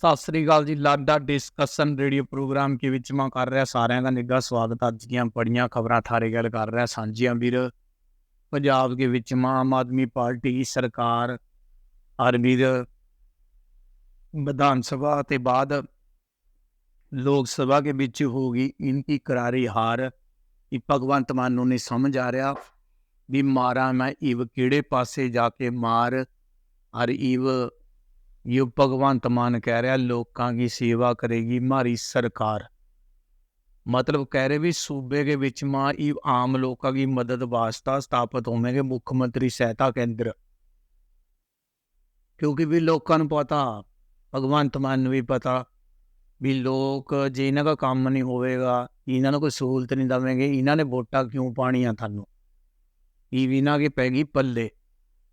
ਸਤਿ ਸ੍ਰੀ ਅਕਾਲ ਜੀ ਲਾਡਾ ਡਿਸਕਸ਼ਨ ਰੇਡੀਓ ਪ੍ਰੋਗਰਾਮ ਕੇ ਵਿੱਚ ਮੈਂ ਕਰ ਰਿਹਾ ਸਾਰਿਆਂ ਦਾ ਨਿੱਘਾ ਸਵਾਗਤ। ਅੱਜ ਦੀਆਂ ਬੜੀਆਂ ਖਬਰਾਂ ਥਾਰੇ ਗੱਲ ਕਰ ਰਿਹਾ ਸਾਂਝੀਆਂ ਵੀਰ। ਪੰਜਾਬ ਦੇ ਵਿੱਚ ਆਮ ਆਦਮੀ ਪਾਰਟੀ, ਸਰਕਾਰ ਆਰਮੀ ਦੇ ਵਿਧਾਨ ਸਭਾ ਤੇ ਬਾਅਦ ਲੋਕ ਸਭਾ ਦੇ ਵਿੱਚ ਹੋ ਗਈ। ਇਨਕੀ ਕਰਾਰੀ ਹਾਰ ਕਿ ਭਗਵੰਤ ਮਾਨ ਨੂੰ ਨਹੀਂ ਸਮਝ ਆ ਰਿਹਾ ਵੀ ਮਾਰਾਂ ਮੈਂ ਇਵ ਕਿਹੜੇ ਪਾਸੇ ਜਾ ਕੇ ਮਾਰ। ਹਰ ਇਵ ਇਹ ਭਗਵੰਤ ਮਾਨ ਕਹਿ ਰਿਹਾ, ਲੋਕਾਂ ਦੀ ਸੇਵਾ ਕਰੇਗੀ ਮਾਰੀ ਸਰਕਾਰ। ਮਤਲਬ ਕਹਿ ਰਹੇ ਵੀ ਸੂਬੇ ਦੇ ਵਿੱਚ ਮਾਂ ਇਹ ਆਮ ਲੋਕਾਂ ਦੀ ਮਦਦ ਵਾਸਤਾ ਸਥਾਪਿਤ ਹੋਵੇਗੇ, ਮੁੱਖ ਮੰਤਰੀ ਸਹਾਇਤਾ ਕੇਂਦਰ। ਕਿਉਂਕਿ ਵੀ ਲੋਕਾਂ ਨੂੰ ਪਤਾ, ਭਗਵੰਤ ਮਾਨ ਨੂੰ ਵੀ ਪਤਾ ਵੀ ਲੋਕ ਜੇ ਇਹਨਾਂ ਦਾ ਕੰਮ ਨਹੀਂ ਹੋਵੇਗਾ, ਇਹਨਾਂ ਨੂੰ ਕੋਈ ਸਹੂਲਤ ਨਹੀਂ ਦਵੇਂਗੇ, ਇਹਨਾਂ ਨੇ ਵੋਟਾਂ ਕਿਉਂ ਪਾਣੀਆਂ ਤੁਹਾਨੂੰ? ਇਹ ਵੀ ਨਾ ਕਿ ਪੈਗੀ ਪੱਲੇ।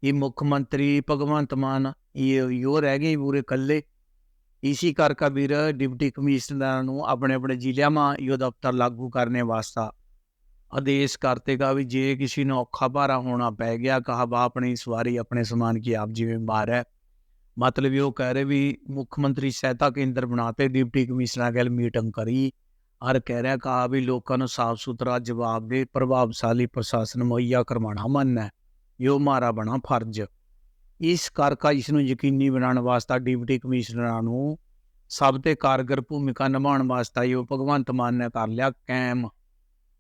ਇਹ ਮੁੱਖ ਮੰਤਰੀ ਭਗਵੰਤ ਮਾਨ, ਇਹ ਯੋ ਰਹਿ ਗਏ ਪੂਰੇ ਕੱਲੇ ਇਸੀ ਕਰ ਵੀਰ, ਡਿਪਟੀ ਕਮਿਸ਼ਨਰਾਂ ਨੂੰ ਆਪਣੇ ਆਪਣੇ ਜ਼ਿਲ੍ਹਿਆਂ ਮਾ ਯੋ ਦਫ਼ਤਰ ਲਾਗੂ ਕਰਨੇ ਵਾਸਤਾ ਆਦੇਸ਼ ਕਰਤੇ ਕਾ ਵੀ ਜੇ ਕਿਸੇ ਨੂੰ ਔਖਾ ਭਾਰਾ ਹੋਣਾ ਪੈ ਗਿਆ, ਕਹਾ ਬਾ ਆਪਣੀ ਸਵਾਰੀ, ਆਪਣੇ ਸਮਾਨ ਕੀ ਆਪ ਜਿਵੇਂ ਮਾਰ ਹੈ। ਮਤਲਬ ਉਹ ਕਹਿ ਰਹੇ ਵੀ ਮੁੱਖ ਮੰਤਰੀ ਸਹਾਇਤਾ ਕੇਂਦਰ ਬਣਾਤੇ ਡਿਪਟੀ ਕਮਿਸ਼ਨਰਾਂ ਗੱਲ ਮੀਟਿੰਗ ਕਰੀ। ਔਰ ਕਹਿ ਰਿਹਾ ਕਹਾ ਵੀ ਲੋਕਾਂ ਨੂੰ ਸਾਫ਼ ਸੁਥਰਾ, ਜਵਾਬ ਦੇ, ਪ੍ਰਭਾਵਸ਼ਾਲੀ ਪ੍ਰਸ਼ਾਸਨ ਮੁਹੱਈਆ ਕਰਵਾਉਣਾ ਮੰਨਣਾ ਜੋ ਮਾਰਾ ਬਣਾ ਫਰਜ਼। ਇਸ ਕਾਰਕਾ ਇਸ ਨੂੰ ਯਕੀਨੀ ਬਣਾਉਣ ਵਾਸਤਾ ਡਿਪਟੀ ਕਮਿਸ਼ਨਰਾਂ ਨੂੰ ਸਭ ਤੇ ਕਾਰਗਰ ਭੂਮਿਕਾ ਨਿਭਾਉਣ ਵਾਸਤਾ ਜੋ ਭਗਵੰਤ ਮਾਨ ਨੇ ਕਰ ਲਿਆ ਕੈਮ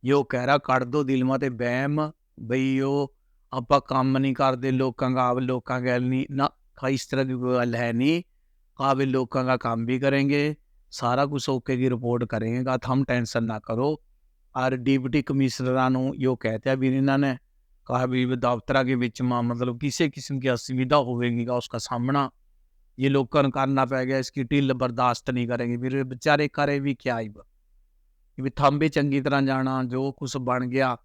ਜੋ ਕਹਿਰਾ ਕੱਢ ਦੋ ਦਿਲਮਾਂ ਤੇ ਬਹਿਮ, ਬਈ ਉਹ ਆਪਾਂ ਕੰਮ ਨਹੀਂ ਕਰਦੇ, ਲੋਕਾਂ ਦਾ ਆਵ ਲੋਕਾਂ ਗੱਲ ਨਹੀਂ, ਨਾ ਇਸ ਤਰ੍ਹਾਂ ਦੀ ਗੱਲ ਹੈ ਨਹੀਂ। ਕਾਬਿਲ ਲੋਕਾਂ ਦਾ ਕੰਮ ਵੀ ਕਰਾਂਗੇ ਸਾਰਾ ਕੁਝ ਓਕੇ ਦੀ ਰਿਪੋਰਟ ਕਰਾਂਗੇ ਕਾ ਥਮ ਟੈਨਸ਼ਨ ਨਾ ਕਰੋ। ਔਰ ਡਿਪਟੀ ਕਮਿਸ਼ਨਰਾਂ ਨੂੰ ਜੋ ਕਹਤੇ ਆ ਵੀ ਇਹਨਾਂ ਨੇ कहा भी दफ्तर के बिच में मतलब किसी किस्म की असुविधा होगी का उसका सामना ये लोगों को करना पै गया इसकी ढिल बर्दाश्त नहीं करेंगे फिर बेचारे करे भी क्या ही भी थम भी चंगी तरह जाना जो कुछ बन गया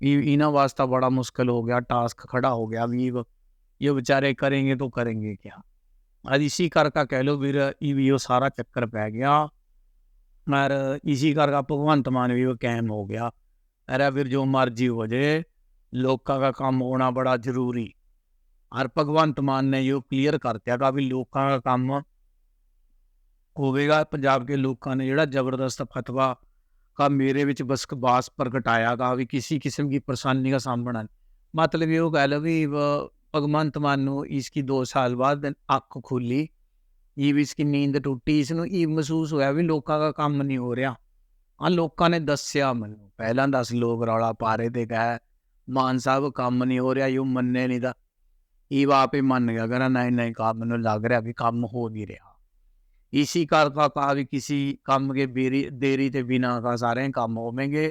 इन्हों वास्ता बड़ा मुश्किल हो गया टास्क खड़ा हो गया भी ये बेचारे करेंगे तो करेंगे क्या आज इसी कर का कह लो फिर ये सारा चक्कर पै गया और इसी कर का भगवंत मान भी वो कैम हो गया अरे फिर जो मर्जी हो जाए ਲੋਕਾਂ ਦਾ ਕੰਮ होना ਬੜਾ ਜ਼ਰੂਰੀ। और ਭਗਵੰਤ ਮਾਨ ਨੇ यो ਕਲੀਅਰ ਕਰ ਦਿੱਤਾ का ਵੀ ਲੋਕਾਂ ਦਾ ਕੰਮ ਹੋਵੇਗਾ। ਪੰਜਾਬ ਦੇ ਲੋਕਾਂ ਨੇ ਜਿਹੜਾ ਜ਼ਬਰਦਸਤ ਫਤਵਾ ਕਾ ਮੇਰੇ ਵਿੱਚ ਬਸਕਬਾਸ ਪ੍ਰਗਟਾਇਆ ਗਾ ਵੀ ਕਿਸੇ ਕਿਸਮ ਦੀ ਪਰੇਸ਼ਾਨੀ ਦਾ ਸਾਹਮਣਾ ਮਤਲਬ ਇਹ ਕਹ ਲਓ ਵੀ ਭਗਵੰਤ ਮਾਨ ਨੂੰ ਇਸ ਕੀ 2 ਸਾਲ ਬਾਅਦ ਅੱਖ ਖੁੱਲੀ। ਇਹ ਵੀ ਇਸ ਕੀ ਨੀਂਦ ਟੁੱਟੀ, ਇਸ ਨੂੰ ਇਹ ਮਹਿਸੂਸ ਹੋਇਆ ਵੀ ਲੋਕਾਂ ਦਾ ਕੰਮ ਨਹੀਂ ਹੋ ਰਿਹਾ। ਆ ਲੋਕਾਂ ਨੇ ਦੱਸਿਆ ਮੈਨੂੰ। ਪਹਿਲਾਂ ਦੱਸ ਲੋਕ ਰੌਲਾ ਪਾ ਤੇ ਗਏ। ਮਾਨ ਸਾਹਿਬ, ਕੰਮ ਨਹੀਂ ਹੋ ਰਿਹਾ, ਯੂ ਮੰਨੇ ਨਹੀਂ ਦਾ ਇਹ ਵਾਪੇ ਮੰਨ ਗਿਆ, ਕਹਿੰਦਾ ਨਹੀਂ ਨਹੀਂ, ਕੰਮ ਨੂੰ ਲੱਗ ਰਿਹਾ ਵੀ ਕੰਮ ਹੋ ਨਹੀਂ ਰਿਹਾ। इसी कार का कहा भी ਕੰਮ काम के बेरी देरी थे बिना का सारे काम होवेंगे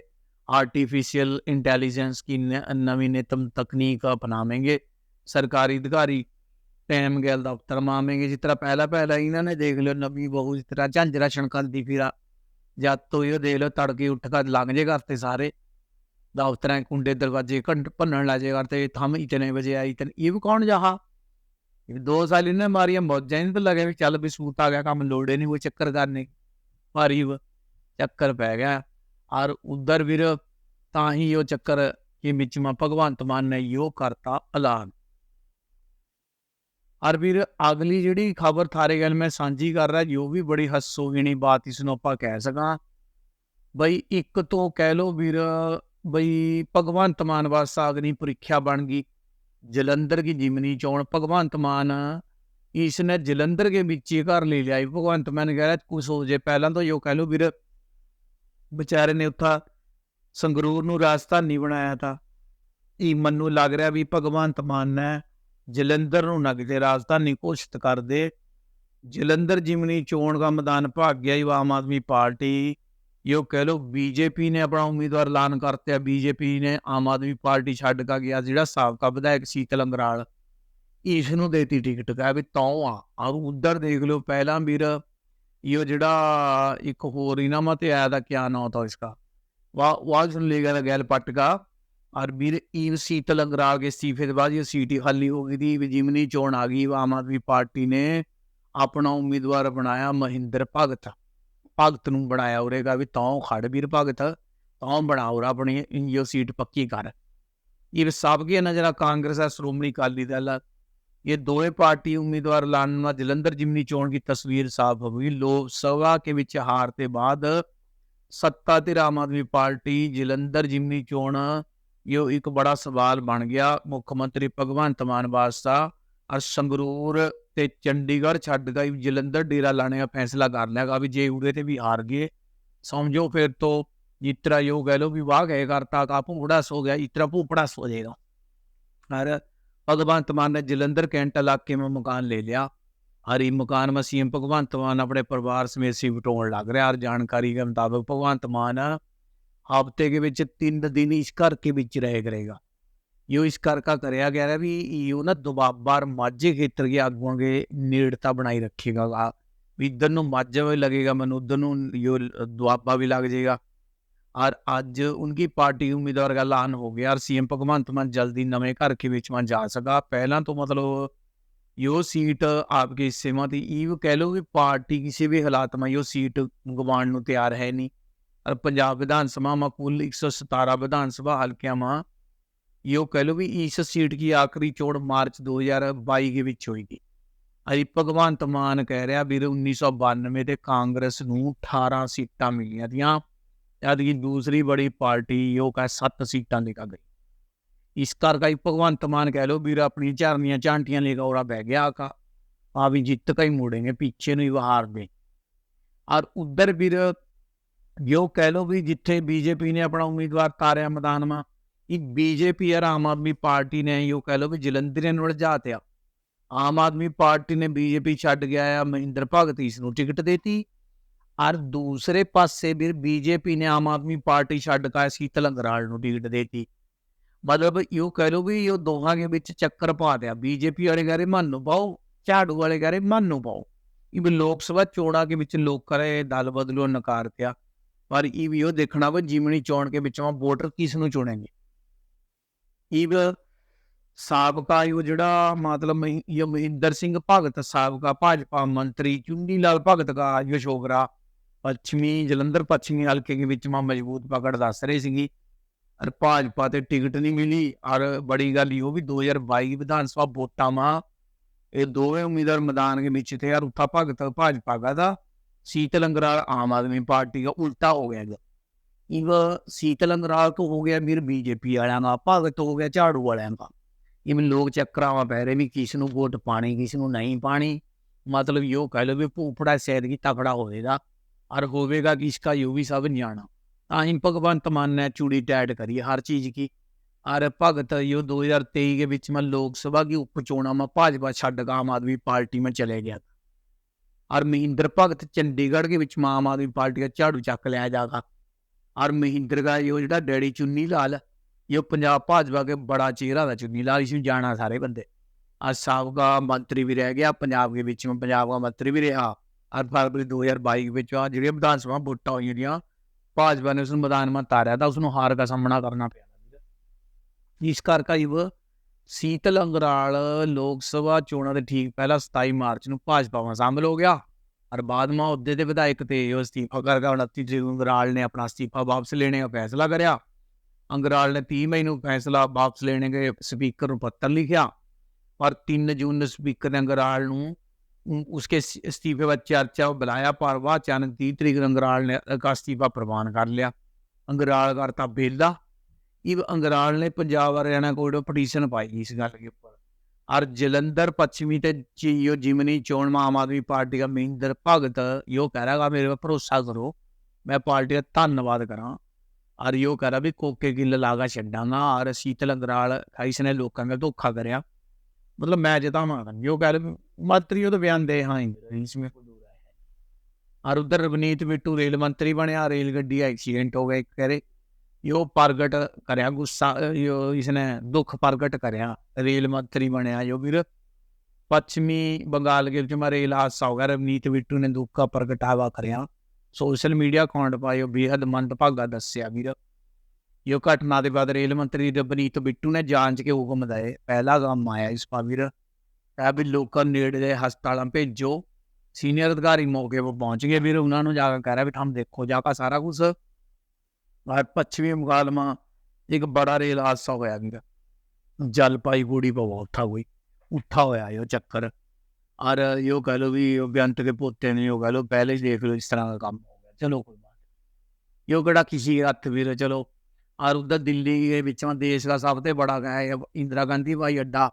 आर्टिफिशियल इंटेलिजेंस की नवीनतम तकनीक अपनावेंगे सरकारी अधिकारी ਟਾਈਮ ਗੈਲ ਦਫ਼ਤਰ ਮਾਵੇਂਗੇ। ਜਿਸ ਤਰ੍ਹਾਂ ਪਹਿਲਾ ਪਹਿਲਾ ਇਹਨਾਂ ਨੇ ਦੇਖ ਲਿਓ, ਨਵੀਂ ਬਹੁਤ ਜਿਸ ਤਰ੍ਹਾਂ ਝੰਜਰਾ ਛਣਕਾਂ ਦੀ ਫਿਰਾ। ਜਦ ਤੋਂ ਇਹ ਦੇਖ ਲਿਓ, ਤੜਕੇ ਉੱਠ ਕੇ ਲੰਘ ਜੇ ਘਰ ਤੇ ਸਾਰੇ। ਦਫ਼ਤਰਾਂ ਕੁੰਡੇ ਦਰਵਾਜ਼ੇ ਘੰਟ ਭੰਨਣ ਲਾ ਜੇ ਘਰ ਤੇ ਥਮ ਇਤਨੇ ਵਜੇ ਆਈ ਤਨ ਇਹ ਵੀ ਕੌਣ ਜਹਾ ਇਹ ਦੋ ਸਾਲ ਇਹਨੇ ਮਾਰੀਆਂ ਮੌਜਾਂ ਇਹਨੂੰ ਤਾਂ ਲੱਗਿਆ ਵੀ ਚੱਲ ਵੀ ਸੂਤ ਆ ਗਿਆ ਕੰਮ ਲੋੜੇ ਨਹੀਂ ਕੋਈ ਚੱਕਰ ਕਰਨੇ ਭਾਰੀ ਚੱਕਰ ਪੈ ਗਿਆ ਔਰ ਉਧਰ ਵੀਰ ਤਾਂ ਹੀ ਉਹ ਚੱਕਰ ਕਿ ਵਿੱਚ ਮਾ ਭਗਵੰਤ ਮਾਨ ਨੇ ਯੋ ਕਰਤਾ ਐਲਾਨ और फिर अगली ਜਿਹੜੀ ਖਬਰ ਥਾਰੇ ਗੱਲ ਮੈਂ ਸਾਂਝੀ ਕਰ ਰਿਹਾ ਜੋ ਵੀ ਬੜੀ ਹੱਸੋਗੀਣੀ ਬਾਤ ਇਸ ਨੂੰ ਆਪਾਂ ਕਹਿ ਸਕਾਂ ਬਈ ਇੱਕ ਤੋਂ ਕਹਿ ਲੋ ਵੀਰ ਬਈ ਭਗਵੰਤ ਮਾਨ ਵਾਸਤਾ ਅਗਨੀ ਪ੍ਰੀਖਿਆ ਬਣ ਗਈ। ਜਲੰਧਰ ਦੀ ਜਿਮਨੀ ਚੋਣ, ਭਗਵੰਤ ਮਾਨ ਇਸ ਨੇ ਜਲੰਧਰ ਦੇ ਵਿੱਚ ਹੀ ਘਰ ਲੈ ਲਿਆ ਭਗਵੰਤ ਮਾਨ ਕਹਿ ਰਿਹਾ ਕੁਝ ਹੋ ਜੇ ਪਹਿਲਾਂ ਤੋਂ ਜੋ ਕਹਿ ਲੋ ਵੀਰ, ਵਿਚਾਰੇ ਨੇ ਉੱਥਾ ਸੰਗਰੂਰ ਨੂੰ ਰਾਜਧਾਨੀ ਬਣਾਇਆ ਤਾਂ। ਇਹ ਮੈਨੂੰ ਲੱਗ ਰਿਹਾ ਵੀ ਭਗਵੰਤ ਮਾਨ ਨੇ ਜਲੰਧਰ ਨੂੰ ਨਗਦੇ ਰਾਜਧਾਨੀ ਘੋਸ਼ਿਤ ਕਰ ਦੇ। ਜਲੰਧਰ ਜਿਮਨੀ ਚੋਣ ਦਾ ਮੈਦਾਨ ਭਾਗ ਗਿਆ ਹੀ ਆਮ ਆਦਮੀ ਪਾਰਟੀ ਯੋ ਕਹਿ ਲੋ ਬੀਜੇਪੀ ਨੇ ਆਪਣਾ ਉਮੀਦਵਾਰ ਐਲਾਨ ਕਰਤੇ ਬੀਜੇਪੀ ਨੇ ਆਮ ਆਦਮੀ ਪਾਰਟੀ ਛੱਡ ਕੇ ਗਿਆ ਜਿਹੜਾ ਸਾਬਕਾ ਵਿਧਾਇਕ ਸੀਤਲ ਅੰਗਰਾਲ ਇਸ ਨੂੰ ਦੇਤੀ ਟਿਕਟ ਕਹੇ ਵੀ ਤੌ ਆ ਔਰ ਉਧਰ ਦੇਖ ਲਓ ਪਹਿਲਾਂ ਵੀਰ ਇਹ ਜਿਹੜਾ ਇੱਕ ਹੋਰ ਇਨਾਮ ਤੇ ਆਇਆ ਦਾ ਕਿਆ ਨਾਮ ਤਾਂ ਇਸਕਾ ਵਾ ਵਾਹ ਸੁਣ ਲੇਗਾ ਗੈਲ ਪਟਕਾ और ਵੀਰ ਈਵ ਸੀਤਲ ਅੰਗਰਾਲ के इस्तीफे के बाद ये सीट ही खाली हो गई थी जिमनी चोन आ गई आम आदमी पार्टी ने ਆਪਣਾ ਉਮੀਦਵਾਰ ਬਣਾਇਆ ਮਹਿੰਦਰ ਭਗਤ ਭਗਤ ਨੂੰ ਬਣਾਇਆ ਉਰੇਗਾ ਵੀ ਤੌਂ ਖੜ ਵੀਰ ਭਗਤ, ਤੌਂ ਬਣਾ ਉਰ ਆਪਣੀ ਇਹੋ ਸੀਟ ਪੱਕੀ ਕਰ। ਇਹ ਸਭ ਕੇ ਨਜ਼ਰਾ ਕਾਂਗਰਸ ਆ ਸ਼੍ਰੋਮਣੀ ਅਕਾਲੀ ਦਲ ਇਹ ਦੋਵੇਂ ਪਾਰਟੀ ਉਮੀਦਵਾਰ ਲਾਨਵਾ ਜਲੰਧਰ ਜਿਮਨੀ ਚੋਣ ਦੀ ਤਸਵੀਰ ਸਾਫ਼ ਹੋਈ ਲੋਕ ਸਭਾ ਕੇ ਵਿੱਚ ਹਾਰ ਤੇ ਬਾਅਦ ਸੱਤਾ ਤੇ ਆਮ ਆਦਮੀ ਪਾਰਟੀ ਜਲੰਧਰ ਜਿਮਨੀ ਚੋਣ, ਇਹ ਇੱਕ ਬੜਾ ਸਵਾਲ ਬਣ ਗਿਆ। ਮੁੱਖ ਮੰਤਰੀ ਭਗਵੰਤ ਮਾਨ ਵਾਸਤਾ ਅਰ ਸੰਗਰੂਰ ਤੇ ਚੰਡੀਗੜ੍ਹ ਛੱਡ ਕੇ ਜਲੰਧਰ ਡੇਰਾ ਲਾਣੇ ਦਾ ਫੈਸਲਾ ਕਰ ਲਿਆਗਾ ਵੀ ਜੇ ਉਰੇ ਤੇ ਵੀ ਹਾਰ ਗਏ ਸਮਝੋ ਫਿਰ ਤੋਂ ਜਿਤਰਾ यो कह लो भी वाह गए करता का भूपड़ास हो गया इतना भूपड़ास हो जाएगा और भगवंत मान ने जलंधर कैंट इलाके में मकान ले लिया और ये मकान में सीएम भगवंत मान अपने परिवार समेत सी बटोन लग रहा और जानकारी के मुताबिक भगवंत मान हफ्ते के विच तीन दिन इस घर के विच रह करेगा यो इस कर का कराया गया है भी यो ना बार माझे खेतर के आगुओं के नेड़ता बनाई रखेगा भी इधर नु माझा भी लगेगा मन उधर नु यो दुआबा भी लग जाएगा और आज उनकी पार्टी उम्मीदवार का ऐलान हो गया और सीएम भगवंत मान जल्दी नवे घर के बीच में जा सका पहला तो मतलब यो सीट आपके हिस्से में थी ईव कह लो कि पार्टी किसी भी हालात में यो सीट गवाण तैयार है नहीं और पंजाब विधान सभा में कुल एक सौ सतारह विधान सभा हल्किया में ਜੇ ਉਹ ਕਹਿ ਲੋ ਵੀ ਇਸ ਸੀਟ ਕੀ ਆਖਰੀ ਚੋਣ ਮਾਰਚ 2022 ਦੇ ਵਿੱਚ ਹੋਏਗੀ ਅਜੀ ਭਗਵੰਤ ਮਾਨ ਕਹਿ ਰਿਹਾ ਵੀਰ 1992 ਤੇ ਕਾਂਗਰਸ ਨੂੰ 18 ਸੀਟਾਂ ਮਿਲੀਆਂ ਦੀਆਂ। ਜਦ ਕਿ ਦੂਸਰੀ ਬੜੀ ਪਾਰਟੀ ਉਹ ਕਹ ਸੱਤ ਸੀਟਾਂ ਲੈ ਕੇ ਗਈ। ਇਸ ਕਰਕੇ ਭਗਵੰਤ ਮਾਨ ਕਹਿ ਲੋ ਵੀਰ ਆਪਣੀ ਝਾਰਨੀਆਂ ਝਾਂਟੀਆਂ ਲੈ ਕੇ ਔਰਾ ਬਹਿ ਗਿਆ ਆਕਾ। ਆ ਵੀ ਜਿੱਤ ਕਈ ਮੋੜेंगे ਪਿੱਛੇ ਨੂੰ ਹੀ ਵਹਾਰ ਦੇ ਔਰ ਉੱਧਰ ਵੀਰ ਯੋ ਕਹਿ ਲੋ ਵੀ ਜਿੱਥੇ ਬੀਜੇਪੀ ਨੇ ਆਪਣਾ ਉਮੀਦਵਾਰ ਤਾਰਿਆ ਮੈਦਾਨ ਮਾ ਇਹ ਬੀਜੇਪੀ ਔਰ ਆਮ ਆਦਮੀ ਪਾਰਟੀ ਨੇ ਜੋ ਕਹਿ ਲੋ ਵੀ ਜਲੰਧਰ ਨੂੰ ਉਲਝਾਤਿਆ ਆਮ ਆਦਮੀ ਪਾਰਟੀ ਨੇ ਬੀਜੇਪੀ ਛੱਡ ਗਿਆ ਆ ਮਹਿੰਦਰ ਭਗਤ ਇਸ ਨੂੰ ਟਿਕਟ ਦੇਤੀ ਔਰ ਦੂਸਰੇ ਪਾਸੇ ਵੀ ਬੀਜੇਪੀ ਨੇ ਆਮ ਆਦਮੀ ਪਾਰਟੀ ਛੱਡ ਕੇ ਸੀਤਲ ਅੰਗਰਾਲ ਨੂੰ ਟਿਕਟ ਦੇਤੀ ਮਤਲਬ ਇਹ ਕਹਿ ਲੋ ਵੀ ਇਹ ਦੋਹਾਂ ਦੇ ਵਿੱਚ ਚੱਕਰ ਪਾ ਦਿਆ ਬੀਜੇਪੀ ਵਾਲੇ ਕਹਰੇ ਮਨ ਨੂੰ ਪਾਓ ਝਾੜੂ ਵਾਲੇ ਕਹਰੇ ਮਨ ਨੂੰ ਪਾਓ ਇਹ ਵੀ ਲੋਕ ਸਭਾ ਚੋਣਾਂ ਦੇ ਵਿੱਚ ਲੋਕ ਕਰੇ ਦਲ ਬਦਲੋ ਨਕਾਰ ਤਿਆ ਪਰ ਇਹ ਵੀ ਉਹ ਦੇਖਣਾ ਵਾ ਜਿਮਣੀ ਚੋਣ ਕੇ ਵਿੱਚੋਂ ਵੋਟਰ ਕਿਸ ਨੂੰ ਚੁਣेंगे ਇਹ ਸਾਬਕਾ ਇਹ ਜਿਹੜਾ ਮਤਲਬ ਇਹ ਮਹਿੰਦਰ ਸਿੰਘ ਭਗਤ ਸਾਬਕਾ ਭਾਜਪਾ ਮੰਤਰੀ ਚੁੰਨੀ ਲਾਲ ਭਗਤ ਦਾ ਯਸ਼ੋਗਰਾ, ਪੱਛਮੀ ਜਲੰਧਰ ਪੱਛਮੀ ਹਲਕੇ ਦੇ ਵਿੱਚ ਮਾ ਮਜ਼ਬੂਤ ਪਕੜ ਦੱਸ ਰਹੇ ਸੀਗੀ। ਔਰ ਭਾਜਪਾ ਤੇ ਟਿਕਟ ਨਹੀਂ ਮਿਲੀ। ਔਰ ਬੜੀ ਗੱਲ ਇਹ ਵੀ 2022 ਵਿਧਾਨ ਸਭਾ ਵੋਟਾਂ ਮਾ ਇਹ ਦੋਵੇਂ ਉਮੀਦਵਾਰ ਮੈਦਾਨ ਦੇ ਵਿੱਚ ਤੇ ਯਾਰ ਉੱਥਾ ਭਗਤ, ਭਾਜਪਾ ਦਾ। ਦਾ ਸੀਤਲ ਅੰਗਰਾਲ ਆਮ ਆਦਮੀ ਪਾਰਟੀ ਦਾ, ਉਲਟਾ ਹੋ ਗਿਆ ਗਾ ਇਵ ਸੀਤਲ ਅੰਗਰਾਲ ਤੋਂ ਹੋ ਗਿਆ ਵੀਰ ਬੀਜੇਪੀ ਵਾਲਿਆਂ ਦਾ ਭਗਤ ਹੋ ਗਿਆ ਝਾੜੂ ਵਾਲਿਆਂ ਦਾ ਇਵੇਂ ਲੋਕ ਚੱਕਰਾਵਾਂ ਪੈ ਰਹੇ ਵੀ ਕਿਸ ਨੂੰ ਵੋਟ ਪਾਣੀ ਕਿਸ ਨੂੰ ਨਹੀਂ ਪਾਣੀ ਮਤਲਬ ਯੋ ਕਹਿ ਲਓ ਵੀ ਭੂਫੜਾ ਸ਼ਾਇਦ ਕੀ ਤਕੜਾ ਹੋਵੇਗਾ ਔਰ ਹੋਵੇਗਾ ਕਿ ਇਸਕਾ ਯੋ ਵੀ ਸਭ ਜਾਣਾ ਤਾਂ ਹੀ ਭਗਵੰਤ ਮਾਨ ਨੇ ਚੂੜੀ ਟੈਟ ਕਰੀ है हर चीज की और भगत यो 2023 के बीच में लोकसभा की उपचुनाव में भाजपा छड़ के आम आदमी पार्टी में चले गया था और महेंद्र भगत चंडीगढ़ के बीच में आम आदमी पार्टी का झाड़ू चक लिया जाएगा और महेंद्र का यो जो डैडी चुन्नी लाल ये पंजाब भाजपा के बड़ा चेहरा था चुन्नी लाल इसमें जाना सारे बंदे आज साबका मंत्री भी रह गया पंजाब के बीच में पंजाब का मंत्री भी रहा और फरवरी 2022 के बीच ਜਿਹੜੇ ਵਿਧਾਨ ਸਭਾ ਵੋਟਾਂ ਹੋਈਆਂ ਦੀਆਂ ਭਾਜਪਾ ਨੇ ਉਸ ਨੂੰ ਮੈਦਾਨ ਮਾ ਤਾਰਿਆ ਤਾਂ ਉਸ ਨੂੰ ਹਾਰ ਦਾ ਸਾਹਮਣਾ ਕਰਨਾ ਪਿਆ ਇਸ ਕਰਕੇ ਇਹ ਸੀਤਲ ਅੰਗਰਾਲ ਲੋਕ ਸਭਾ ਚੋਣਾਂ ਦੇ ਠੀਕ ਪਹਿਲਾਂ 27 ਮਾਰਚ ਨੂੰ ਭਾਜਪਾ ਵਿੱਚ ਸ਼ਾਮਲ ਹੋ ਗਿਆ ਅਰਬਾਦਮਾ ਅਹੁਦੇ ਦੇ ਵਿਧਾਇਕ ਤੇ ਉਹ ਅਸਤੀਫਾ ਕਰ ਗਿਆ। 29 ਜੂਨ ਅੰਗਰਾਲ ਨੇ ਆਪਣਾ ਅਸਤੀਫਾ ਵਾਪਸ ਲੈਣੇ ਦਾ ਫੈਸਲਾ ਕਰਿਆ। ਅੰਗਰਾਲ ਨੇ 30 ਮਈ ਨੂੰ ਫੈਸਲਾ ਵਾਪਸ ਲੈਣੇ ਦੇ ਸਪੀਕਰ ਨੂੰ ਪੱਤਰ ਲਿਖਿਆ। ਪਰ 3 ਜੂਨ ਨੂੰ ਸਪੀਕਰ ਨੇ ਅੰਗਰਾਲ ਨੂੰ ਉਸਕੇ ਅਸਤੀਫੇ ਬਾਰੇ ਚਰਚਾ ਬੁਲਾਇਆ, ਪਰ ਵਾਹ ਅਚਾਨਕ 30 ਤਰੀਕ ਨੂੰ ਅੰਗਰਾਲ ਨੇ ਅਸਤੀਫਾ ਪ੍ਰਵਾਨ ਕਰ ਲਿਆ। ਅੰਗਰਾਲ ਕਰਤਾ ਬੇਲਾ। ਇਹ ਅੰਗਰਾਲ ਨੇ ਪੰਜਾਬ ਹਰਿਆਣਾ ਕੋਰਟ ਪਟੀਸ਼ਨ ਪਾਈ ਇਸ ਗੱਲ ਦੀ और जलंधर पश्चिमी ते यो जिमनी चोन में आम आदमी पार्टी का महेंद्र भगत यो कह रहा मेरे पर भरोसा करो मैं पार्टी का धन्यवाद करा और यो कह रहा भी कोके की ललागा छागा और शीतल अंगराल खाइस ने लोगों का धोखा कर मतलब मैं जता मारन यो कह रहे मंत्री तो बयान दे हाँ इसमें और उधर रवनीत बिट्टू रेल मंत्री बनया रेल गड्डी एक्सीडेंट हो गए कह रहे ਯੋ ਪ੍ਰਗਟ ਕਰਿਆ, ਗੁੱਸਾ ਯੋ ਇਸਨੇ ਦੁੱਖ ਪ੍ਰਗਟ ਕਰਿਆ, ਰੇਲ ਮੰਤਰੀ ਬਣਿਆ ਯੋ ਵੀਰ ਪੱਛਮੀ ਬੰਗਾਲ के ਵਿੱਚ ਮਾਰੇ ਇਲਾਜ ਸੌਗਾ ਰਵਨੀਤ ਬਿੱਟੂ ਨੇ ਦੁੱਖ ਦਾ ਪ੍ਰਗਟਾਵਾ ਕਰਿਆ। ਸੋਸ਼ਲ ਮੀਡੀਆ ਅਕਾਊਂਟ ਪਾਇਓ ਬੇਹਦ ਮੰਦਭਾਗਾ ਦੱਸਿਆ ਵੀਰ। ਯੋ ਘਟਨਾ ਦੇ ਬਾਅਦ ਰੇਲ ਮੰਤਰੀ ਰਵਨੀਤ ਬਿੱਟੂ ਨੇ ਜਾਂਚ ਕੇ ਹੁਕਮ ਦਾਏ। ਪਹਿਲਾ ਕੰਮ ਆਇਆ ਇਸ ਪਾ ਵੀਰ, ਇਹ ਵੀ ਲੋਕਾਂ ਨੇੜੇ ਦੇ ਹਸਪਤਾਲਾਂ ਭੇਜੋ। ਸੀਨੀਅਰ ਅਧਿਕਾਰੀ ਮੌਕੇ 'ਤੇ ਪਹੁੰਚ ਗਏ ਵੀਰ, ਉਹਨਾਂ ਨੂੰ ਜਾ ਕੇ ਕਹਿ ਰਿਹਾ ਵੀ ਤੁਹਾਨੂੰ ਦੇਖੋ, ਜਾ ਕੇ ਸਾਰਾ ਕੁਝ ਪੱਛਮੀ ਮੁਗਾਲਮਾ ਇੱਕ ਬੜਾ ਰੇਲ ਹਾਦਸਾ ਹੋਇਆ ਵੀਰ ਜਲਪਾਈਗੁੜੀ ਪਵਾ, ਉੱਠਾ ਹੋਈ ਉੱਠਾ ਹੋਇਆ ਇਹ ਚੱਕਰ। ਔਰ ਇਹ ਕਹ ਲੋ ਵੀ ਬੇਅੰਤ ਦੇ ਪੋਤੇ ਨੇ ਉਹ ਕਹ ਲੋ ਪਹਿਲੇ ਹੀ ਦੇਖ ਲੋ ਇਸ ਤਰ੍ਹਾਂ ਦਾ ਕੰਮ ਹੋ ਗਿਆ। ਚਲੋ ਕੋਈ ਬਾਤ ਇਹ ਕਿਹੜਾ ਕਿਸੇ ਹੱਥ ਵੀਰ, ਚਲੋ। ਔਰ ਉਧਰ ਦਿੱਲੀ ਦੇ ਵਿੱਚੋਂ ਦੇਸ਼ ਦਾ ਸਭ ਤੋਂ ਬੜਾ ਹੈ ਇੰਦਰਾ ਗਾਂਧੀ ਭਾਈ ਅੱਡਾ।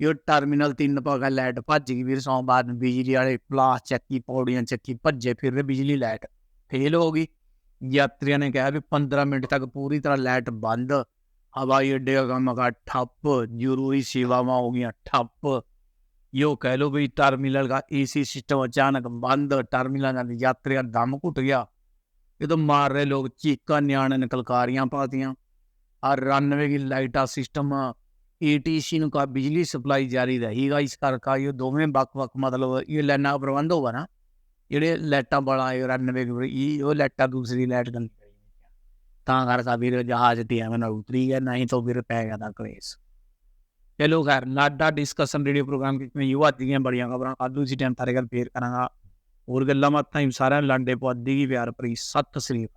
ਇਹ ਟਰਮੀਨਲ ਤਿੰਨ ਪਾਗਾ ਲਾਈਟ ਭੱਜ ਗਈ ਵੀਰ, ਸੋਮਵਾਰ ਨੂੰ ਬਿਜਲੀ ਵਾਲੇ ਪਲਾਸ ਚੱਕੀ, ਪੌੜੀਆਂ ਚੱਕੀ, ਭੱਜੇ ਫਿਰ ਬਿਜਲੀ ਲਾਈਟ। ਫੇਲ ਹੋ ਗਈ। ਯਾਤਰੀਆਂ ਨੇ ਕਿਹਾ ਵੀ 15 ਮਿੰਟ ਤੱਕ ਪੂਰੀ ਤਰ੍ਹਾਂ ਲਾਈਟ ਬੰਦ, ਹਵਾਈ ਅੱਡੇ ਦਾ ਕੰਮ ਠੱਪ, ਜ਼ਰੂਰੀ ਸੇਵਾਵਾਂ ਹੋ ਗਈਆਂ ਠੱਪ। ਯੋ ਕਹਿ ਲੋ ਵੀ ਟਰਮੀਨਲ ਦਾ ਏਸੀ ਸਿਸਟਮ ਅਚਾਨਕ ਬੰਦ ਟਰਮੀਨਲਾਂ ਦੇ ਯਾਤਰੀਆਂ ਦਮ ਘੁੱਟ ਗਿਆ। ਇਹ ਜਦੋਂ ਮਾਰ ਰਹੇ ਲੋਕ ਚੀਕਾਂ ਨਿਆਣੇ ਨਕਲਕਾਰੀਆਂ ਪਾਤੀਆਂ ਆ 92 ਦੀ ਲਾਈਟਾ ਸਿਸਟਮ ਏਟੀਸੀ ਨੂੰ ਕਾ ਬਿਜਲੀ ਸਪਲਾਈ ਜਾਰੀ ਰਹੇਗਾ। ਇਸ ਕਰਕੇ ਇਹ ਦੋਵੇਂ ਵੱਖ-ਵੱਖ ਮਤਲਬ ਇਹ ਲੈਣਾ ਪ੍ਰਬੰਧ ਹੋਗਾ ਨਾ। ਜਿਹੜੇ ਲਾਈਟਾਂ ਵਾਲਾ ਇਹ ਰਨਵੇ ਇਹ ਉਹ ਲਾਈਟਾਂ ਦੂਸਰੀ ਲਾਈਟ ਨਾਲ ਤਾਂ ਕਰਕੇ ਫਿਰ ਜਹਾਜ਼ ਤੇ ਐਵੇਂ ਨਾ ਉਤਰੀ ਗਿਆ ਨਹੀਂ ਤਾਂ ਫਿਰ ਪੈ ਗਿਆ ਤਾਂ ਕਲੇਸ਼। ਚਲੋ ਖੈਰ, ਲਾਡਾ ਡਿਸਕਸ਼ਨ ਰੇਡੀਓ ਪ੍ਰੋਗਰਾਮ ਵਿੱਚ ਮੈਂ ਯੁਵਾ ਦੀਆਂ ਬੜੀਆਂ ਖਬਰਾਂ, ਆਦੂ ਸੀ ਟਾਈਮ ਤਾਰੇ ਗੱਲ ਫੇਰ ਕਰਾਂਗਾ। ਹੋਰ ਗੱਲਾਂ ਬਾਤਾਂ ਹੀ ਸਾਰਿਆਂ ਨੂੰ ਲਾਂਡੇ ਪੁਆਦੀ ਪਿਆਰ ਭਰੀ, ਸਤਿ ਸ੍ਰੀ ਅਕਾਲ।